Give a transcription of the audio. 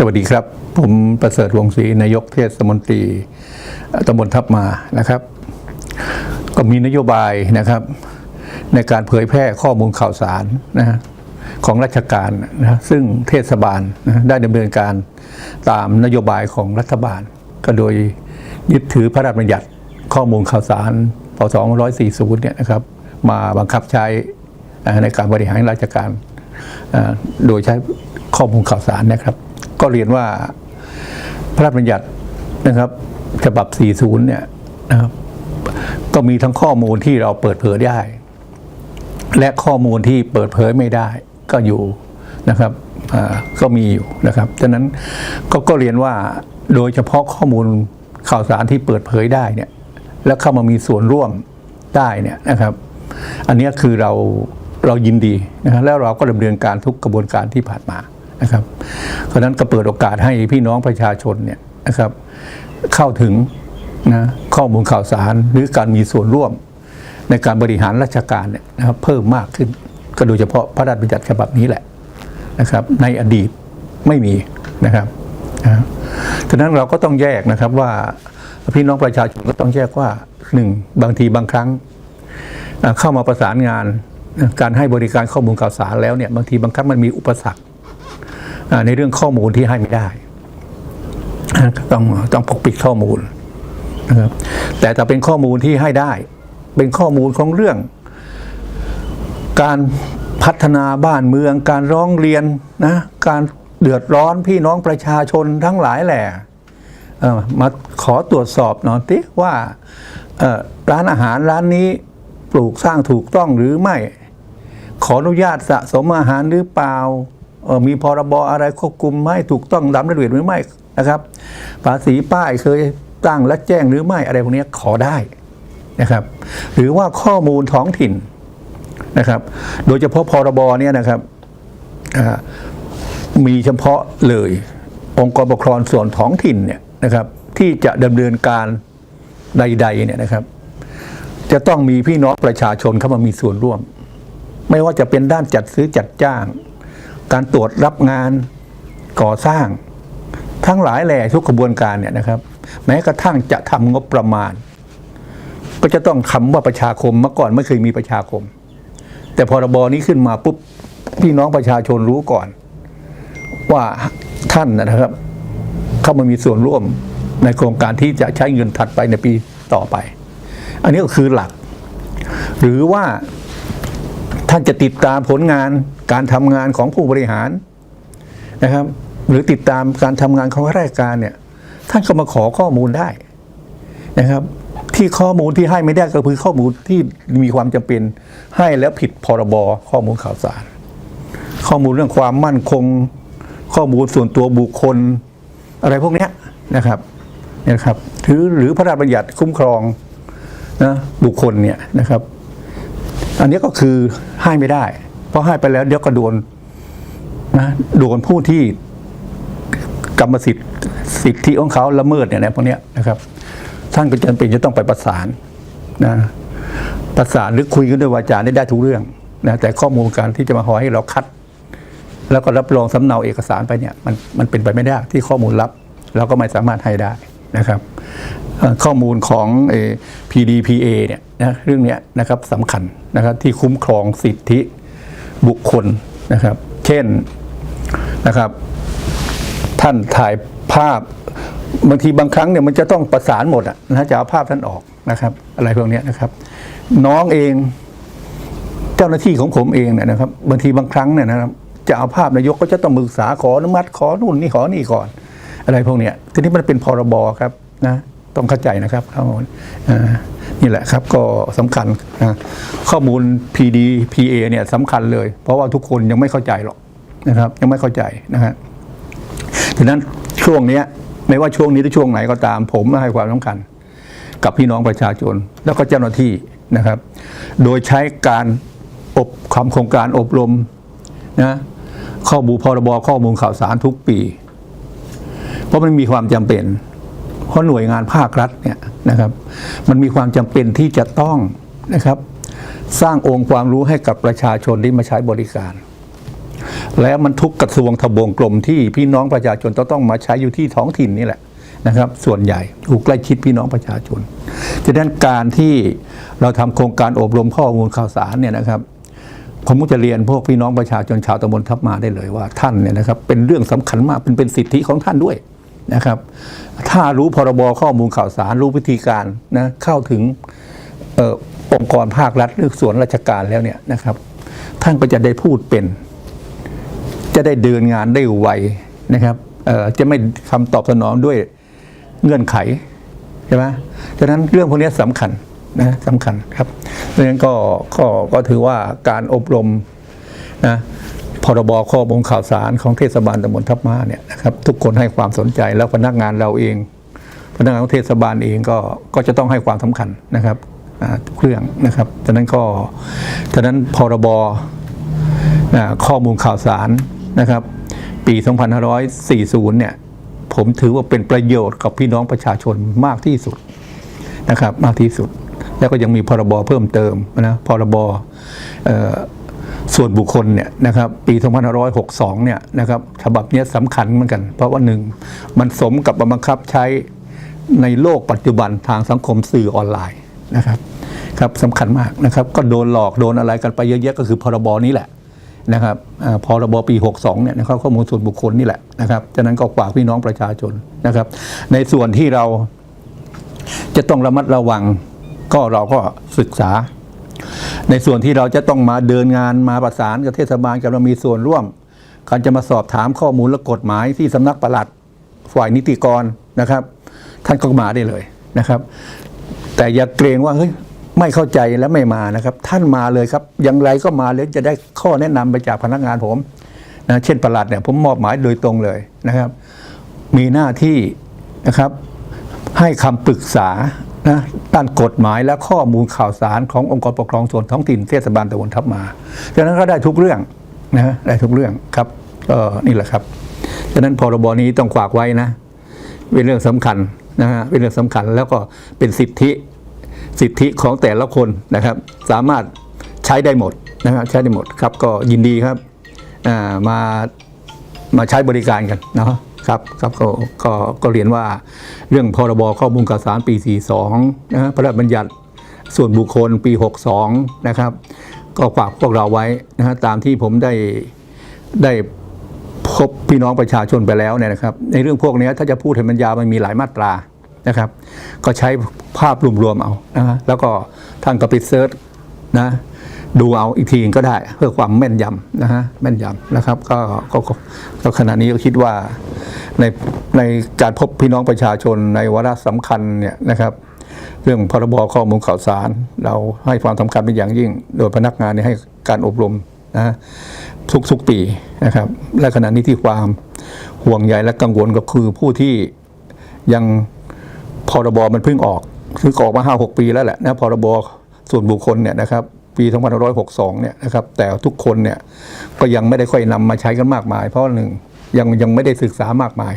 สวัสดีครับ ผมประเสริฐวงศรีนายกเทศมนตรีตำบลทับมานะครับ ก็มีนโยบายนะครับ ในการเผยแพร่ข้อมูลข่าวสารนะฮะของราชการนะซึ่งเทศบาลนะได้ดำเนินการตามนโยบายของรัฐบาล ก็โดยยึดถือพระราชบัญญัติข้อมูลข่าวสารพศ140เนี่ยนะครับ มาบังคับใช้ในการบริหารราชการโดยใช้ข้อมูลข่าวสารนะครับ ก็เรียนว่าพระราชบัญญัตินะครับฉบับ 40 เนี่ยนะครับก็มีทั้งข้อมูลที่เราเปิดเผยได้ และข้อมูลที่เปิดเผยไม่ได้ก็อยู่นะครับก็มีอยู่นะครับฉะนั้นก็ก็เรียนว่าโดยเฉพาะข้อมูลข่าวสารที่เปิดเผยได้เนี่ยแล้วเข้ามามีส่วนร่วมได้เนี่ยนะครับ อันนี้คือเราเรายินดีนะครับแล้วเราก็ดำเนินการทุกกระบวนการที่ผ่านมา นะครับเพราะนั้นก็เปิดโอกาสให้พี่น้องประชาชนเนี่ยนะครับเข้าถึงนะข้อมูลข่าวสารหรือการมีส่วนร่วมในการบริหารราชการเนี่ยนะครับเพิ่มมากขึ้น ก็โดยเฉพาะพระราชบัญญัติฉบับนี้แหละนะครับ ในอดีตไม่มีนะครับนะฉะนั้นเราก็ต้องแยกนะครับว่าพี่น้องประชาชนก็ต้องแยกว่าหนึ่งบางทีบางครั้ง เข้ามาประสานงานการให้บริการข้อมูลข่าวสารแล้วเนี่ยบางทีบางครั้งมันมีอุปสรรค ในเรื่องข้อมูลที่ให้ไม่ได้ต้องต้องปกปิดข้อมูลนะครับแต่ถ้าเป็นข้อมูลที่ให้ได้ เป็นข้อมูลของเรื่อง การพัฒนาบ้านเมือง การร้องเรียนนะการเดือดร้อนพี่น้องประชาชนทั้งหลายแหล่มาขอตรวจสอบหน่อยสิว่าร้านอาหารร้านนี้ปลูกสร้างถูกต้องหรือไม่ ขออนุญาตสะสมอาหารหรือเปล่า มีพรบอะไรควบคุมไหมถูกต้องตามระเบียบหรือไม่นะครับภาษีป้ายเคยตั้งและแจ้งหรือไม่อะไรพวกนี้ขอได้นะครับ หรือว่าข้อมูลท้องถิ่นนะครับ โดยเฉพาะพรบเนี่ยนะครับมีเฉพาะเลยองค์กรปกครองส่วนท้องถิ่นเนี่ยนะครับ ที่จะดำเนินการใดๆเนี่ยนะครับ จะต้องมีพี่น้องประชาชนเข้ามามีส่วนร่วม ไม่ว่าจะเป็นด้านจัดซื้อจัดจ้าง การตรวจรับงานก่อสร้าง ทั้งหลายแหล่ทุกกระบวนการเนี่ยนะครับ แม้กระทั่งจะทำงบประมาณ ก็จะต้องคำว่าประชาคมเมื่อก่อนไม่เคยมีประชาคม แต่พรบนี้ขึ้นมาปุ๊บพี่น้องประชาชนรู้ก่อน ว่าท่านนะครับ เข้ามามีส่วนร่วมในโครงการที่จะใช้เงินถัดไปในปีต่อไป อันนี้ก็คือหลัก หรือว่า ท่านจะติดตามผลงานการทำงานของผู้บริหารนะครับ หรือติดตามการทำงานของข้าราชการเนี่ยท่านก็มาขอข้อมูลได้นะครับ ที่ข้อมูลที่ให้ไม่ได้ก็คือข้อมูลที่มีความจำเป็นให้แล้วผิดพรบข้อมูลข่าวสาร ข้อมูลเรื่องความมั่นคง ข้อมูลส่วนตัวบุคคล อะไรพวกนี้นะครับนะครับหรือหรือพระราชบัญญัติคุ้มครองนะบุคคลเนี่ยนะครับ อันนี้ก็คือให้ไม่ได้ เพราะให้ไปแล้วเดี๋ยวก็โดนนะโดนผู้ที่กรรมสิทธิ์สิทธิของเขาละเมิดเนี่ยนะพวกนี้นะครับ ท่านก็จำเป็นจะต้องไปประสานนะประสานหรือคุยกันด้วยวาจาได้ทุกเรื่องนะแต่ข้อมูลการที่จะมาขอให้เราคัด แล้วก็รับรองสำเนาเอกสารไปเนี่ยมันมันเป็นไปไม่ได้ที่ข้อมูลลับ เราก็ไม่สามารถให้ได้นะครับ ข้อมูลของเอ่อ PDPA เนี่ย นะเรื่องนี้นะครับสำคัญนะครับที่คุ้มครองสิทธิบุคคลนะครับ เช่นนะครับ ท่านถ่ายภาพบางทีบางครั้งเนี่ยมันจะต้องประสานหมดนะจะเอาภาพท่านออกนะครับ อะไรพวกนี้นะครับ น้องเองเจ้าหน้าที่ของผมเองเนี่ยนะครับบางทีบางครั้งเนี่ยนะครับ จะเอาภาพนายกก็จะต้องปรึกษาขออนุมัติขอนู่นนี่ขอนี่ก่อน อะไรพวกเนี้ยทีนี้มันเป็นพรบครับนะ ต้องเข้าใจนะครับข้อมูลนี่แหละครับก็สำคัญข้อมูล PD PA เนี่ยสำคัญเลย เพราะว่าทุกคนยังไม่เข้าใจหรอกนะครับยังไม่เข้าใจนะฮะฉะนั้นช่วงนี้ไม่ว่าช่วงนี้หรือช่วงไหนก็ตาม ผมให้ความสำคัญ กับพี่น้องประชาชน แล้วก็เจ้าหน้าที่นะครับ โดยใช้การอบคำโครงการอบรมนะข้อมูลพรบข้อมูลข่าวสารทุกปี เพราะมันมีความจำเป็น เพราะหน่วยงานภาครัฐเนี่ยนะครับ มันมีความจำเป็นที่จะต้องนะครับ สร้างองค์ความรู้ให้กับประชาชนที่มาใช้บริการ แล้วมันทุกกระทรวงทบวงกลมที่พี่น้องประชาชนต้องต้องมาใช้อยู่ที่ท้องถิ่นนี่แหละนะครับ ส่วนใหญ่อยู่ใกล้ชิดพี่น้องประชาชนฉะนั้นการที่เราทำโครงการอบรมข้อมูลข่าวสารเนี่ยนะครับผมก็จะเรียนพวกพี่น้องประชาชนชาวตำบลทับมาได้เลยว่าท่านเนี่ยนะครับเป็นเรื่องสำคัญมากเป็นเป็นสิทธิของท่านด้วย นะครับ ถ้ารู้พรบข้อมูลข่าวสารรู้วิธีการนะเข้าถึงอองค์กรภาครัฐหรือส่วนราชการแล้วเนี่ยนะครับ ท่านก็จะได้พูดเป็น จะได้เดินงานได้ไวนะครับจะไม่คำตอบสนองด้วยเงื่อนไขใช่ไหมฉะนั้นเรื่องพวกนี้สำคัญนะสำคัญครับดังนั้นก็ก็ก็ถือว่าการอบรมนะ พรบข้อมูลข่าวสารของเทศบาลตำบลทับมาเนี่ยนะครับทุกคนให้ความสนใจแล้วพนักงานเราเอง พนักงานของเทศบาลเองก็ก็จะต้องให้ความสำคัญนะครับอ่าทุกเรื่องนะครับฉะนั้นก็ฉะนั้นพรบข้อมูลข่าวสารนะครับ ปี 2540 เนี่ยผมถือว่าเป็นประโยชน์กับพี่น้องประชาชนมากที่สุดนะครับมากที่สุด แล้วก็ยังมีพรบเพิ่มเติมนะพรบออ ส่วนบุคคลเนี่ยนะครับปี 2562 เนี่ยนะครับฉบับนี้สำคัญเหมือนกัน เพราะว่าหนึ่งมันสมกับบังคับใช้ในโลกปัจจุบันทางสังคมสื่อออนไลน์นะครับครับสำคัญมากนะครับ ก็โดนหลอกโดนอะไรกันไปเยอะแยะก็คือพรบนี้แหละนะครับอาพรบปี 62 เนี่ยนะครับข้อมูลส่วนบุคคลนี่แหละนะครับฉะนั้นก็ฝากพี่น้องประชาชนนะครับ ในส่วนที่เราจะต้องระมัดระวังก็เราก็ศึกษา ในส่วนที่เราจะต้องมาเดินงานมาประสานกับเทศบาลกับเรามีส่วนร่วมการจะมาสอบถามข้อมูลและกฎหมายที่สำนักปลัดฝ่ายนิติกรนะครับ ท่านก็มาได้เลยนะครับ แต่อย่าเกรงว่าเฮ้ยไม่เข้าใจและไม่มานะครับ ท่านมาเลยครับ อย่างไรก็มาเลยจะได้ข้อแนะนำไปจากพนักงานผมนะเช่นประหลัดเนี่ยผมมอบหมายโดยตรงเลยนะครับ มีหน้าที่นะครับ ให้คำปรึกษา นะด้านกฎหมายและข้อมูลข่าวสารขององค์กรปกครองส่วนท้องถิ่นเทศบาลตะวันทับมาดังนั้นก็ได้ทุกเรื่องนะได้ทุกเรื่องครับก็นี่แหละครับฉะนั้นพรบนี้ต้องฝากไว้นะ เป็นเรื่องสำคัญนะฮะเป็นเรื่องสำคัญแล้วก็เป็นสิทธิสิทธิของแต่ละคนนะครับ สามารถใช้ได้หมดนะครับใช้ได้หมดครับก็ยินดีครับอ่ามามาใช้บริการกันเนาะ ครับครับก็ก็ก็เรียนว่าเรื่องพรบข้อมูลข่าวสารปี 42นะฮะพระราชบัญญัติส่วนบุคคลปี 62 นะครับ ก็ฝากพวกเราไว้นะฮะตามที่ผมได้ได้พบพี่น้องประชาชนไปแล้วเนี่ยนะครับ ในเรื่องพวกนี้ถ้าจะพูดให้มันยาวมันมีหลายมาตรานะครับ ก็ใช้ภาพรวมๆเอานะฮะแล้วก็ท่านก็ไปเซิร์ชนะดูเอาอีกทีก็ได้เพื่อความแม่นยำนะฮะแม่นยำนะครับ ก็ก็ก็ก็ขณะนี้ก็คิดว่า ในในการพบพี่น้องประชาชนในวาระสำคัญเนี่ยนะครับ เรื่องพรบข้อมูลข่าวสาร เราให้ความสำคัญเป็นอย่างยิ่ง โดยพนักงานเนี่ยให้การอบรมนะฮะทุกๆปีนะครับ และขณะนี้ที่ความห่วงใยและกังวลก็คือผู้ที่ยังพรบมันเพิ่งออกคือออกมาห้าหกปีแล้วแหละนะพรบส่วนบุคคลเนี่ยนะครับปี 2562 เนี่ยนะครับ แต่ทุกคนเนี่ยก็ยังไม่ได้ค่อยนำมาใช้กันมากมาย เพราะหนึ่ง ยังยังไม่ได้ศึกษามากมาย